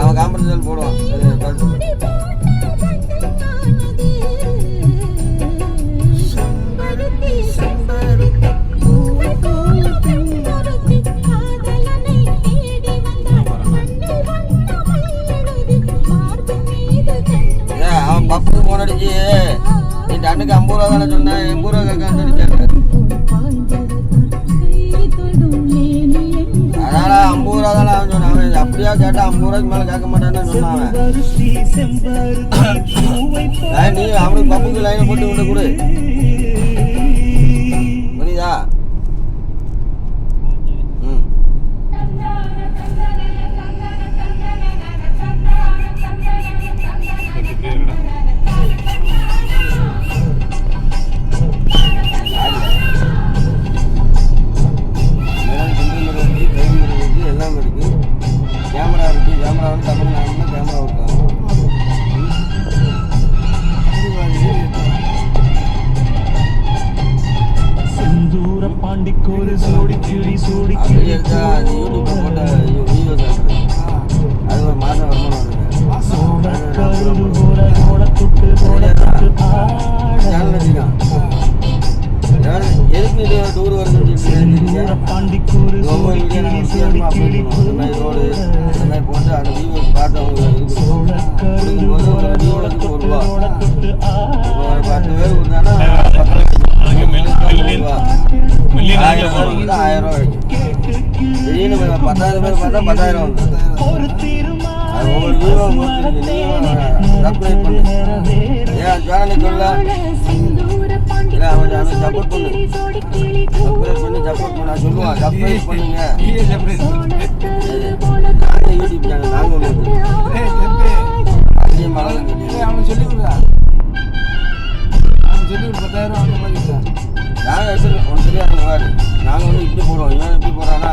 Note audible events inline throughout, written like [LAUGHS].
அவன் காம்படிஷன் போடுவான். அவன் பப்புக்கு போன் அடிச்சு. நீ டன்னுக்கு ஐம்பது ரூபா தானே சொன்னேன் எண்பது ரூபா கேட்கான்னு சொல்லி எப்படியா கேட்டா ஐம்பது ரூபாய்க்கு மேல கேட்க மாட்டான்னு சொன்னான் நீ அவனுக்கு பப்புக்கு லைனை போட்டு கொண்டு கொடு அப்படியே எடுத்தா அது யூடியூப்ல போட்ட வீடியோஸ் அது ஒரு மாதம் வருமானம் எதுக்கு டூர் வருதுன்னு சொல்லி ஒவ்வொரு வீடியோ இந்த மாதிரி ரோடு பத்தாயிரம் பேர் பார்த்தா பத்தாயிரம். பண்ணி சப்போர்ட் பண்ண பண்ணுங்க நாங்கள் யூடியூப் சேனல் நாங்கள் ஒன்று நாங்கள் வந்து இப்படி போடுவோம் இவன் எப்படி போகிறானா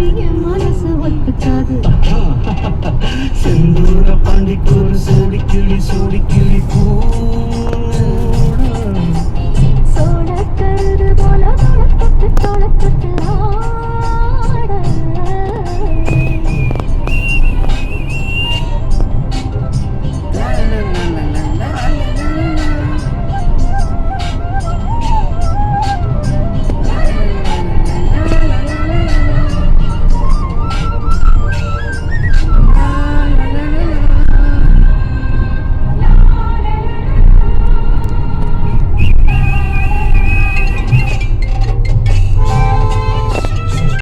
அப்படியே மனசு ஒத்துக்காது. [LAUGHS] செந்தூர பாண்டி ஒரு சூடி கிளி சூடி கிளி பூ.